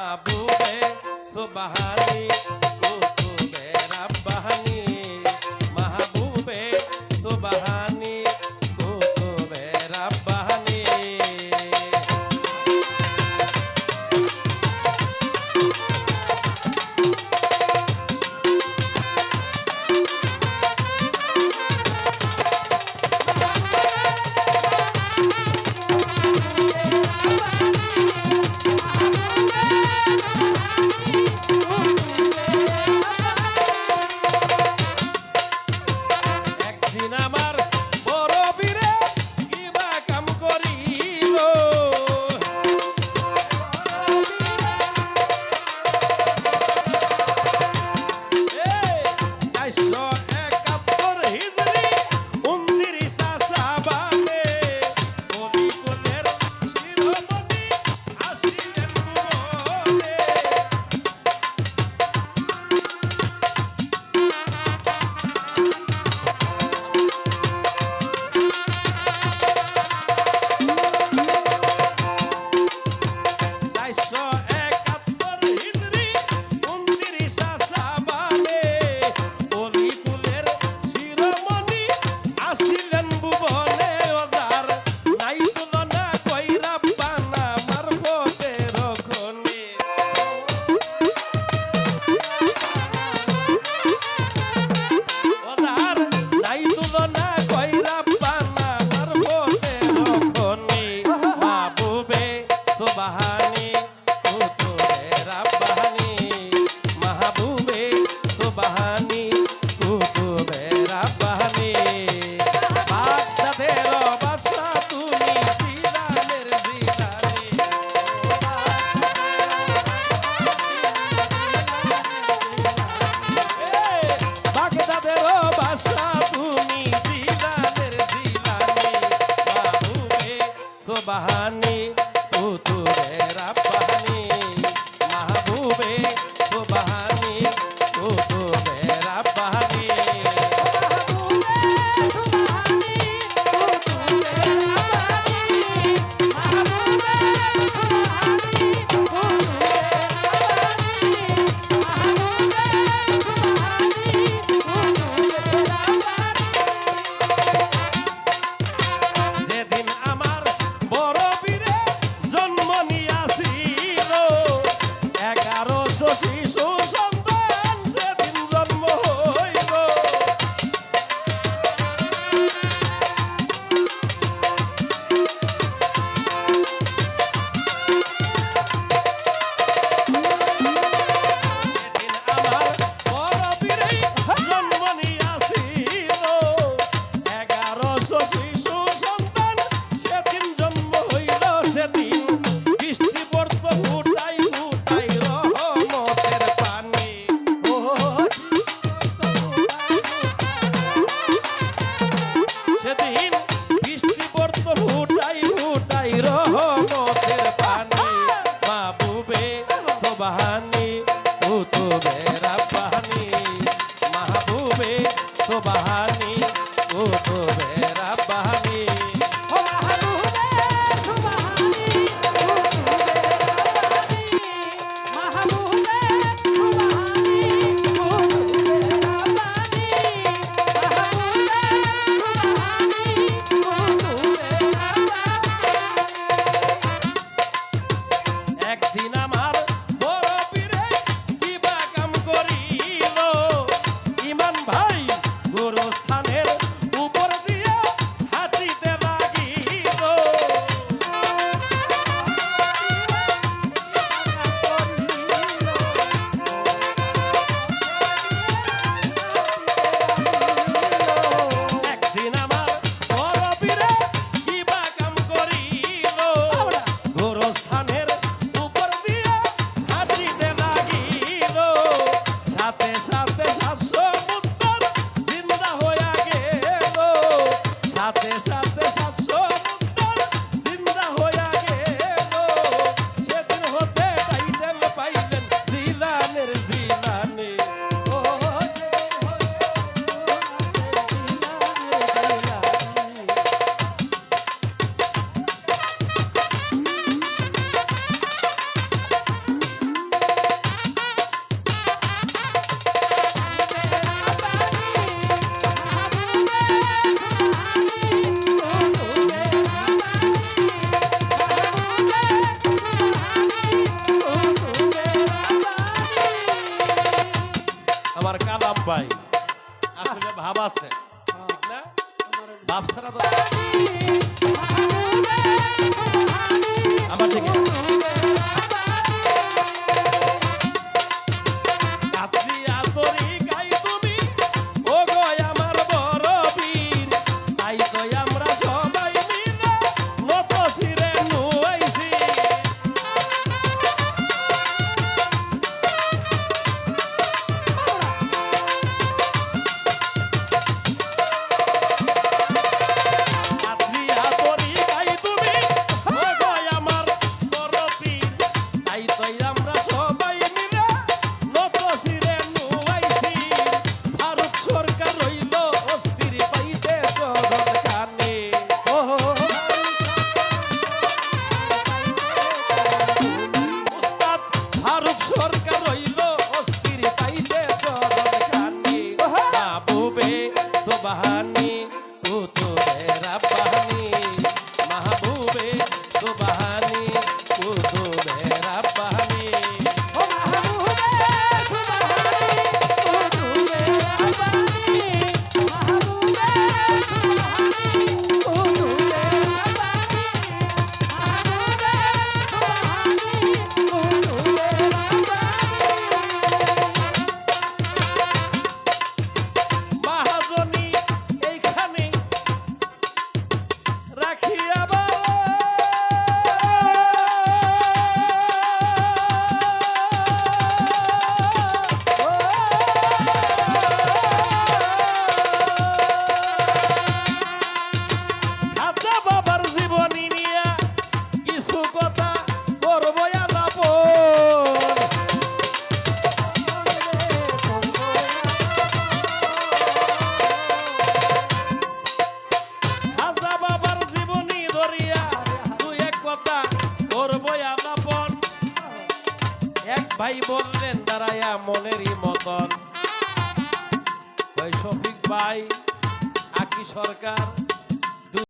মাহবুবে সুবহানি কুতুবে রাব্বানি সোবাহানি তু তুরে রাব্বাহানি মাহবুবে সোবাহানি ও তোরে রাব্বাহানি। Atenção, atenção, só. আমার কালাম ভাই। আসলে ভাব আছে আমার দিকে। ভাই বললেন দাঁড়ায়া মনেরই মতন। ভাই শফিক ভাই আকি সরকার